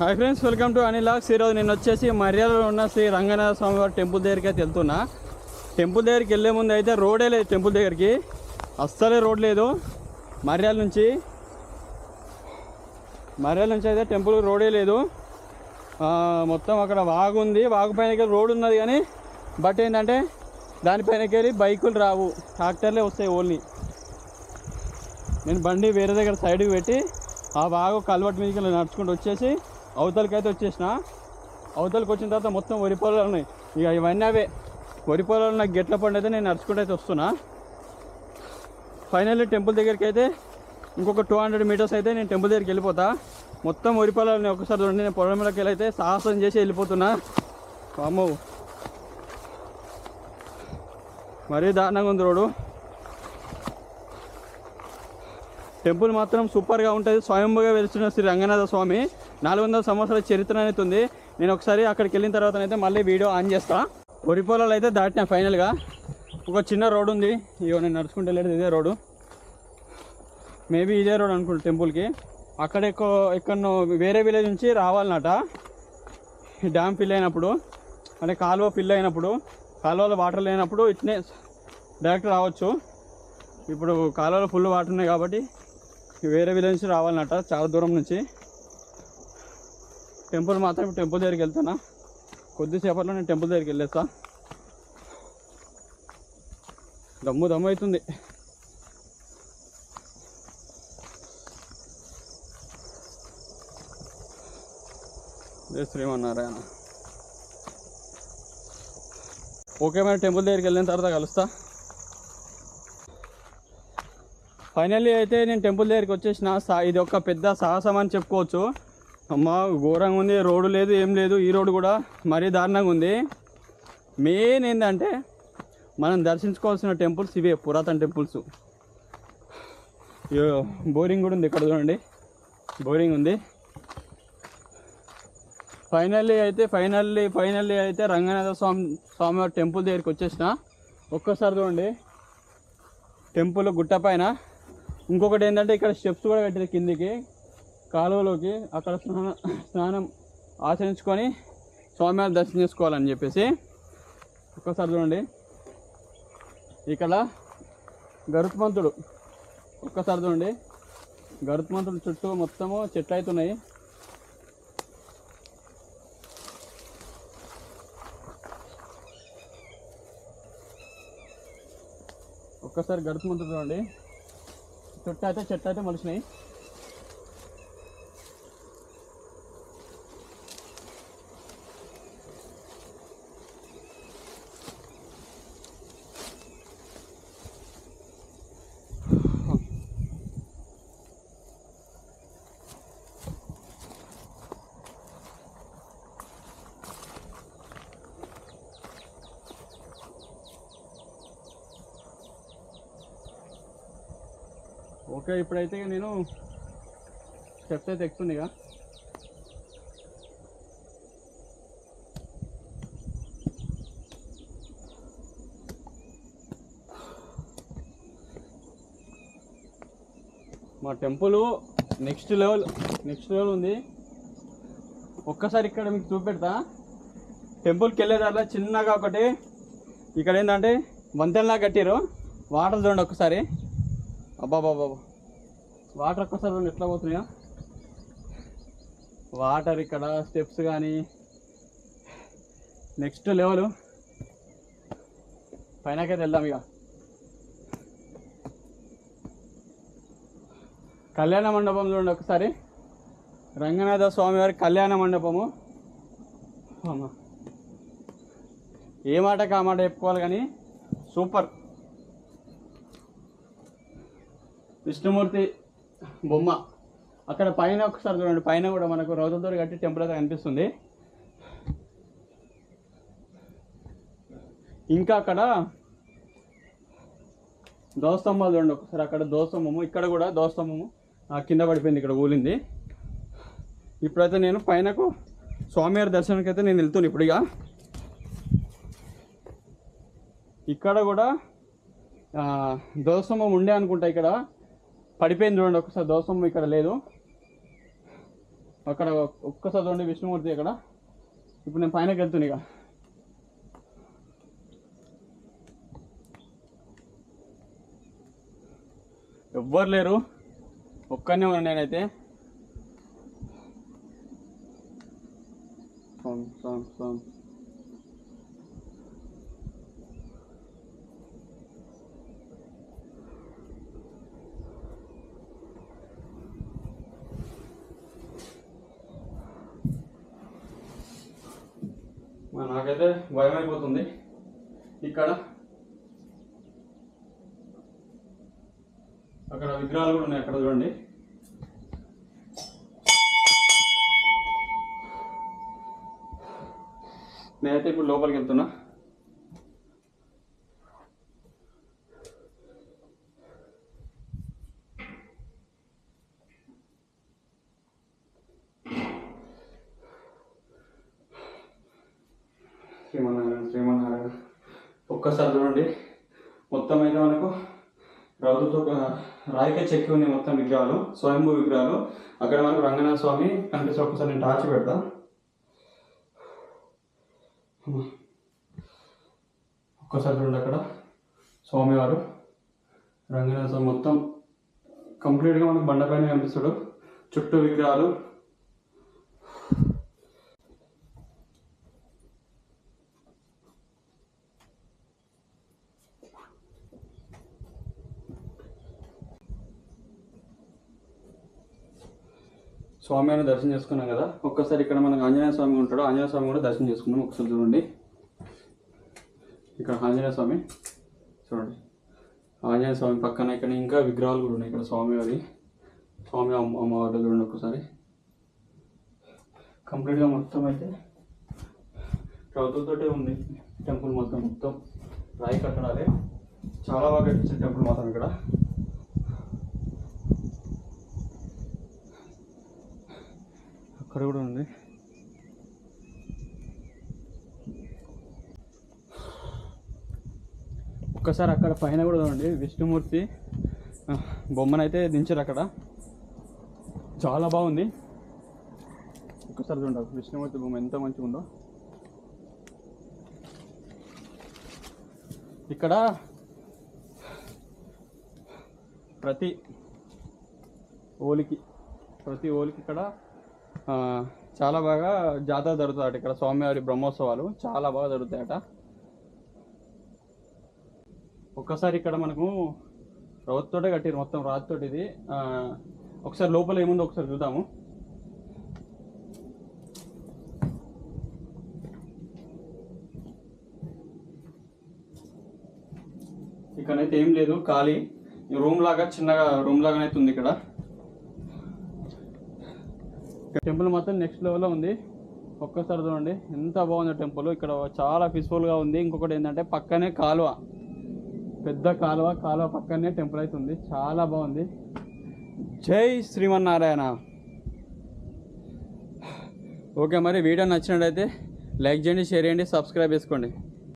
Hi friends welcome to అనిలాక్స్. ఈరోజు నేను వచ్చేసి మర్యాదలో ఉన్న శ్రీ రంగనాథ స్వామి వారి టెంపుల్ దగ్గరికి అయితే వెళ్తున్నా. టెంపుల్ దగ్గరికి వెళ్ళే ముందు అయితే రోడే లేదు టెంపుల్ దగ్గరికి. అస్సలే రోడ్ లేదు. మర్యాల నుంచి మర్యాల నుంచి అయితే టెంపుల్ రోడే లేదు. మొత్తం అక్కడ వాగు ఉంది. వాగు పైన రోడ్ ఉన్నది కానీ బట్ ఏంటంటే దానిపైనకి వెళ్ళి బైకులు రావు. ట్రాక్టర్లే వస్తాయి ఓన్లీ. నేను బండి వేరే దగ్గర సైడ్కి పెట్టి ఆ వాగు కల్వర్ట్ మీదకి నడుచుకుంటూ వచ్చేసి అవతలకి అయితే వచ్చేసిన. అవతలకి వచ్చిన తర్వాత మొత్తం వరి పొలాలు ఉన్నాయి. ఇక ఇవన్నీ అవే. వరి పొలాలు నాకు గెట్ల పండు అయితే నేను నడుచుకుంటూ అయితే వస్తున్నా. ఫైనల్లీ టెంపుల్ దగ్గరికి అయితే ఇంకొక టూ హండ్రెడ్ మీటర్స్ అయితే నేను టెంపుల్ దగ్గరికి వెళ్ళిపోతా. మొత్తం వరి పొలాలని ఒకసారి చూడండి. నేను పొలంలోకి వెళ్ళి అయితే సాహసం చేసి వెళ్ళిపోతున్నా. అమ్మో మరీ దారుణంగా ఉంది రోడ్డు. టెంపుల్ మాత్రం సూపర్గా ఉంటుంది. స్వయంభుగా వెలుస్తున్న శ్రీ రంగనాథ స్వామి. నాలుగు వందల సంవత్సరాల చరిత్ర అనేది ఉంది. నేను ఒకసారి అక్కడికి వెళ్ళిన తర్వాత అయితే మళ్ళీ వీడియో ఆన్ చేస్తా. వరి పొలాలు అయితే దాటినా ఫైనల్గా. ఒక చిన్న రోడ్ ఉంది. ఇగో నేను నడుచుకుంటూ వెళ్ళేది ఇదే రోడ్డు. మేబీ ఇదే రోడ్ అనుకుంటా టెంపుల్కి. అక్కడ ఎక్కువ ఎక్కడో వేరే విలేజ్ నుంచి రావాలన్నట. ఈ డ్యామ్ ఫిల్ అయినప్పుడు అంటే కాలువ ఫిల్ అయినప్పుడు కాలువలో వాటర్ లేనప్పుడు ఇట్నే డైరెక్ట్ రావచ్చు. ఇప్పుడు కాలువలో ఫుల్ వాటర్ ఉన్నాయి కాబట్టి వేరే విలేజ్ నుంచి రావాలన్నట చాలా దూరం నుంచి. టెంపుల్ మాత్రం ఇప్పుడు టెంపుల్ దగ్గరికి వెళ్తానా? కొద్దిసేపట్లో నేను టెంపుల్ దగ్గరికి వెళ్ళేస్తా. దమ్ము దమ్ము అవుతుంది. శ్రీమన్నారాయణ. ఓకే మరి టెంపుల్ దగ్గరికి వెళ్ళిన తర్వాత కలుస్తా. ఫైనల్లీ అయితే నేను టెంపుల్ దగ్గరికి వచ్చేసిన ఇది ఒక పెద్ద సాహసం అని చెప్పుకోవచ్చు. అమ్మ ఘోరంగా ఉంది. రోడ్డు లేదు ఏం లేదు. ఈ రోడ్డు కూడా మరీ దారుణంగా ఉంది. మెయిన్ ఏంటంటే మనం దర్శించుకోవాల్సిన టెంపుల్స్ ఇవే పురాతన టెంపుల్స్. బోరింగ్ కూడా ఉంది ఇక్కడ చూడండి. బోరింగ్ ఉంది. ఫైనల్లీ అయితే ఫైనల్లీ ఫైనల్లీ అయితే రంగనాథ స్వామి స్వామివారి టెంపుల్ దగ్గరికి వచ్చేసిన. ఒక్కసారి చూడండి. టెంపుల్ గుట్ట పైన. ఇంకొకటి ఏంటంటే ఇక్కడ స్టెప్స్ కూడా పెట్టారు కిందికి. కాలువలోకి అక్కడ స్నానం స్నానం ఆచరించుకొని స్వామివారి దర్శనం చేసుకోవాలని చెప్పేసి ఒక్కసారి చూడండి. ఇక్కడ గరుత్మంతుడు ఒక్కసారి చూడండి. గరుత్మంతుడు చుట్టూ మొత్తము చెట్లు అవుతున్నాయి ఒక్కసారి గరుత్మంతుడు చూడండి. చుట్టూ అయితే చెట్లు అయితే మలిసినాయి ఓకే ఇప్పుడైతే నేను స్టెప్స్ అయితే ఎక్కుతుందిగా మా temple next level next level ఉంది. ఒక్కసారి ఇక్కడ మీకు చూపెడతా. టెంపుల్కి వెళ్ళేదాకా చిన్నగా ఒకటి ఇక్కడ ఏంటంటే వంతెనలా కట్టారు వాటర్ చూడండి ఒక్కసారి అబ్బాబాబా వాటర్ ఒక్కసారి రెండు ఎట్లా పోతున్నాయా? వాటర్ ఇక్కడ స్టెప్స్ కానీ. నెక్స్ట్ లెవెల్ పైనకైతే వెళ్దాం ఇక. కళ్యాణ మండపం చూడండి ఒకసారి. రంగనాథ స్వామి వారి కళ్యాణ మండపము. ఏ మాటకి ఆ మాట చెప్పుకోవాలి కానీ సూపర్. విష్ణుమూర్తి బొమ్మ. అక్కడ పైన ఒకసారి చూడండి పైన కూడా మనకు రోజులతో కట్టి టెంపుల్ అయితే కనిపిస్తుంది. ఇంకా అక్కడ దోస్తంభాలు చూడండి ఒకసారి అక్కడ దోస్తంభము ఇక్కడ కూడా దోస్తంభము కింద పడిపోయింది ఇక్కడ ఊలింది. ఇప్పుడైతే నేను పైనకు స్వామివారి దర్శనానికి అయితే నేను వెళ్తున్నాను ఇప్పుడు ఇక ఇక్కడ కూడా దోస్తంభం ఉండే అనుకుంటా ఇక్కడ. పడిపోయింది చూడండి ఒక్కసారి దోషం ఇక్కడ లేదు. అక్కడ ఒక్కసారి చూడండి విష్ణుమూర్తి అక్కడ ఇప్పుడు నేను పైనకి వెళ్తున్నా ఇక. ఎవ్వరు లేరు. ఒక్కనే ఉన్నాను నేనైతే. సాంగ్ సాంగ్ సాంగ్ మరి నాకైతే భయం అయిపోతుంది ఇక్కడ అక్కడ విగ్రహాలు కూడా ఉన్నాయి అక్కడ చూడండి. నేనైతే ఇప్పుడు లోపలికి వెళ్తున్నా శ్రీమన్నారాయణ శ్రీమన్నారాయణ ఒక్కసారి చూడండి. మొత్తం అయితే మనకు రౌతుతో రాయికే చెక్కి ఉన్నాయి మొత్తం విగ్రహాలు స్వయంభూ విగ్రహాలు. అక్కడ మనకు రంగనాథ స్వామి కనిపిస్తే ఒక్కసారి నేను టార్చ్ పెడతా. ఒక్కసారి చూడండి అక్కడ. స్వామివారు రంగనాథ స్వామి మొత్తం కంప్లీట్గా మనకు బండపైన కనిపిస్తాడు. చుట్టూ విగ్రహాలు స్వామి అని దర్శనం చేసుకున్నాం కదా. ఒక్కసారి ఇక్కడ మనకు ఆంజనేయ స్వామి ఉంటాడు. ఆంజనేయ స్వామి కూడా దర్శనం చేసుకున్నాం ఒకసారి చూడండి. ఇక్కడ ఆంజనేయ స్వామి చూడండి. ఆంజనేయ స్వామి పక్కన ఇక్కడ ఇంకా విగ్రహాలు కూడా ఉన్నాయి. ఇక్కడ స్వామివారి స్వామి అమ్మ అమ్మవారు చూడండి ఒకసారి. కంప్లీట్గా మొత్తం అయితే రౌతులతోటే ఉంది. టెంపుల్ మొత్తం మొత్తం. రాయి కట్టడాలే. చాలా బాగా కట్టించారు టెంపుల్ మాత్రం ఇక్కడ. అక్కడ కూడా ఉంది ఒక్కసారి అక్కడ పైన కూడా చూడండి. విష్ణుమూర్తి బొమ్మనైతే దించారు అక్కడ. చాలా బాగుంది. ఒక్కసారి చూడండి విష్ణుమూర్తి బొమ్మ ఎంత మంచిగా ఉందో. ఇక్కడ ప్రతి ఓలికి ప్రతి ఓలికి ఇక్కడ చాలా బాగా జాతర జరుగుతాయట ఇక్కడ స్వామివారి బ్రహ్మోత్సవాలు. చాలా బాగా జరుగుతాయట. ఒక్కసారి ఇక్కడ మనకు రవత్తోటే కట్టారు మొత్తం రాతితోటి ఇది. ఒకసారి లోపల ఏముందో ఒకసారి చూద్దాము. ఇక్కడైతే ఏం లేదు ఖాళీ. రూమ్ లాగా చిన్నగా రూమ్ లాగానైతే ఉంది ఇక్కడ. టెంపుల్ మాత్రం నెక్స్ట్ లెవెల్లో ఉంది. ఒక్కసారి చూడండి. ఎంత బాగుంది టెంపుల్. ఇక్కడ చాలా పీస్ఫుల్గా ఉంది. ఇంకొకటి ఏంటంటే పక్కనే కాలువ. పెద్ద కాలువ. కాలువ పక్కనే టెంపుల్ అయితే ఉంది. చాలా బాగుంది. జై శ్రీమన్నారాయణ. ఓకే మరి వీడియో నచ్చినట్టయితే లైక్ చేయండి షేర్ చేయండి సబ్స్క్రైబ్ చేసుకోండి.